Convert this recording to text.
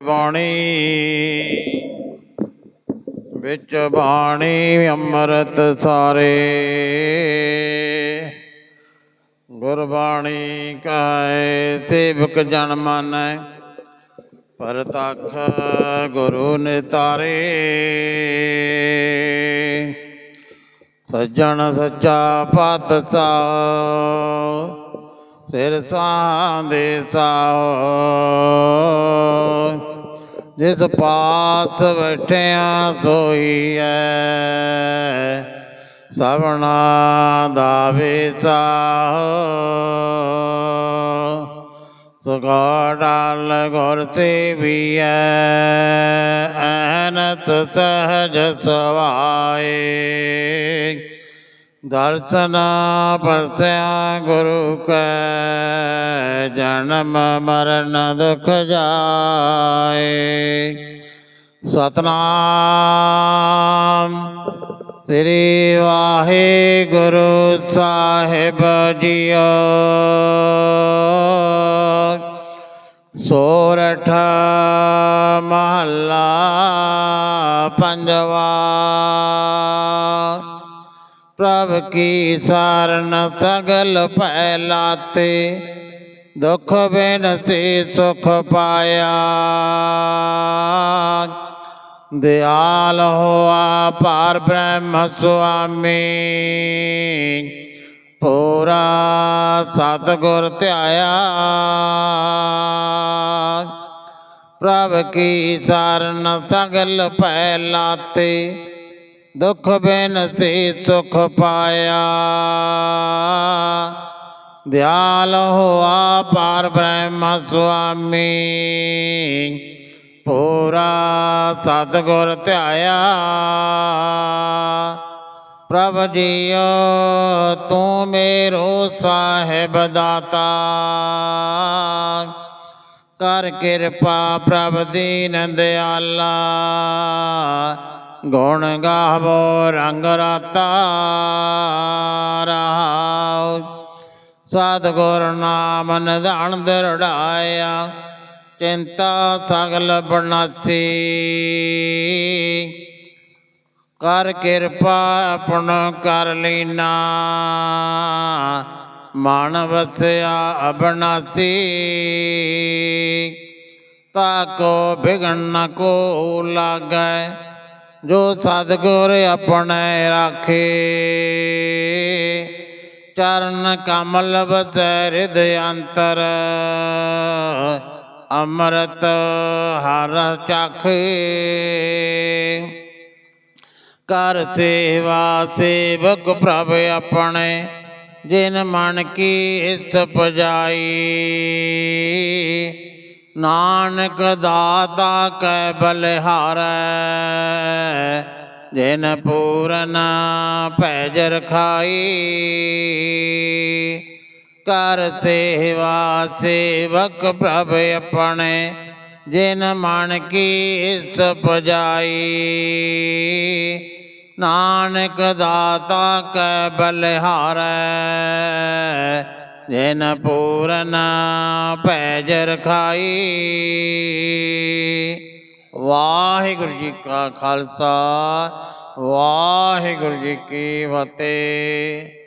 ਬਾਣੀ ਵਿੱਚ ਬਾਣੀ ਅੰਮ੍ਰਿਤ ਸਾਰੇ। ਗੁਰਬਾਣੀ ਕਹੈ, ਸੇਵਕ ਜਨ ਮਾਨੈ ਪਰਤਖ ਗੁਰੂ ਨੇ ਤਾਰੇ ਸੱਜਣ ਸੱਚਾ ਪਾਤਸ਼ਾਹ ਸਿਰ ਸਾਂਦੇ ਸਾਹ। जिस पास बैठिया सोई है, सबना दावेसा सुखो डाल गुर से भी है सहज सवाए दर्शना परसया गुरु के जन्म मरण दुख जाए। सतनाम श्री वाहे गुरु साहेब जियो। सोरठ महल्ला पंजवा। प्रभ की शरण सगल पहलाते दुख बिन से सुख पाया। दयाल हुआ पार ब्रह्म स्वामी, पूरा सतगुर त्याया। प्रभ की शरण सगल पहलाते दुख बिन से सुख पाया। दयाल हुआ पार ब्रह्म स्वामी। पूरा सतगुर त्याया। प्रभ जियो, तू मेरो साहेब दाता। कर कृपा प्रभ दीन दयाला। ਗੁਣ ਗਾਵੋ, ਰੰਗ ਰਾਤਾ ਰਹਾਉ ਸਤਿਗੁਰ ਨਾਮ ਨਿਧਾਨ ਦਰੜਾਇਆ, ਚਿੰਤਾ ਸਗਲ ਬਨਾਸੀ ਕਰ ਕਿਰਪਾ ਆਪਣ ਕਰ ਲੀਨਾ, ਮਨ ਵਸਿਆ ਅਬਨਾਸੀ ਤਾਕੋ ਬਿਗਨ ਨ ਕੋ ਲਾਗੈ ਜੋ ਸਤਿਗੁਰ ਆਪਣੇ ਰਾਖੇ। ਚਰਨ ਕਮਲ ਬਸੈ ਹਿਰਦ ਅੰਤਰ, ਅੰਮ੍ਰਿਤ ਹਰ ਚਾਖੇ। ਕਰ ਸੇਵਾ ਸੇਵਕ ਪ੍ਰਭ ਆਪਣੇ, ਜਿਨ ਮਨ ਕੀ ਇਸ ਪਜਾਈ। नानक दाता कै बलिहार जिन पूरन पैजर खाई। कर सेवा सेवक प्रभ अपने, जिन मन की इस पजाई नानक दाता कै बलिहार ਜਿਨ ਪੂਰਨ ਭੈਜ ਰਖਾਈ। ਵਾਹਿਗੁਰੂ ਜੀ ਕਾ ਖਾਲਸਾ ਵਾਹਿਗੁਰੂ ਜੀ ਕੀ ਫਤਿਹ।